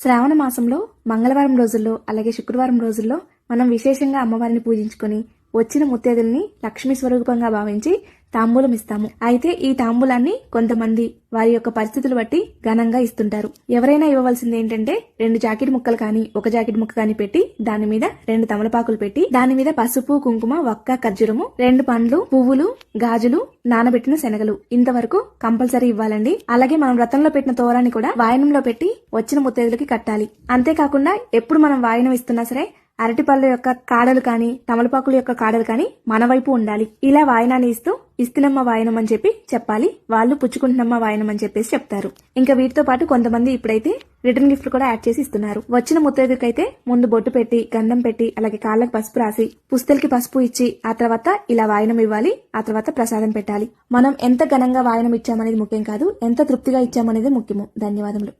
శ్రావణ మాసంలో మంగళవారం రోజుల్లో అలాగే శుక్రవారం రోజుల్లో మనం విశేషంగా అమ్మవారిని పూజించుకొని వచ్చిన ముత్తేదుల్ని లక్ష్మీ స్వరూపంగా భావించి తాంబూలం ఇస్తాము. అయితే ఈ తాంబూలాన్ని కొంతమంది వారి యొక్క పరిస్థితులు బట్టి ఘనంగా ఇస్తుంటారు. ఎవరైనా ఇవ్వవలసింది ఏంటంటే రెండు జాకెట్ ముక్కలు కానీ ఒక జాకెట్ ముక్క కానీ పెట్టి దాని మీద రెండు తమలపాకులు పెట్టి దాని మీద పసుపు కుంకుమ వక్క ఖర్జూరము రెండు పండ్లు పువ్వులు గాజులు నానబెట్టిన శనగలు. ఇంతవరకు కంపల్సరీ ఇవ్వాలండి. అలాగే మనం వ్రతంలో పెట్టిన తోరాన్ని కూడా వాయనంలో పెట్టి వచ్చిన ముత్తేదులకి కట్టాలి. అంతేకాకుండా ఎప్పుడు మనం వాయనం ఇస్తున్నా సరే అరటిపళ్ళ యొక్క కాడలు కానీ తమలపాకుల యొక్క కాడలు కానీ మన వైపు ఉండాలి. ఇలా వాయనాన్ని ఇస్తూ ఇస్తున్నమ్మ వాయనం అని చెప్పి చెప్పాలి. వాళ్ళు పుచ్చుకుంటున్నమ్మ వాయనం అని చెప్పేసి చెప్తారు. ఇంకా వీటితో పాటు కొంతమంది ఇప్పుడైతే రిటర్న్ గిఫ్ట్ కూడా యాడ్ చేసి ఇస్తున్నారు. వచ్చిన ముత్తైదుకైతే ముందు బొట్టు పెట్టి గంధం పెట్టి అలాగే కాళ్ళకి పసుపు రాసి పుస్తలకి పసుపు ఇచ్చి ఆ తర్వాత ఇలా వాయనం ఇవ్వాలి. ఆ తర్వాత ప్రసాదం పెట్టాలి. మనం ఎంత ఘనంగా వాయనం ఇచ్చామనేది ముఖ్యం కాదు ఎంత తృప్తిగా ఇచ్చామనేది ముఖ్యము. ధన్యవాదములు.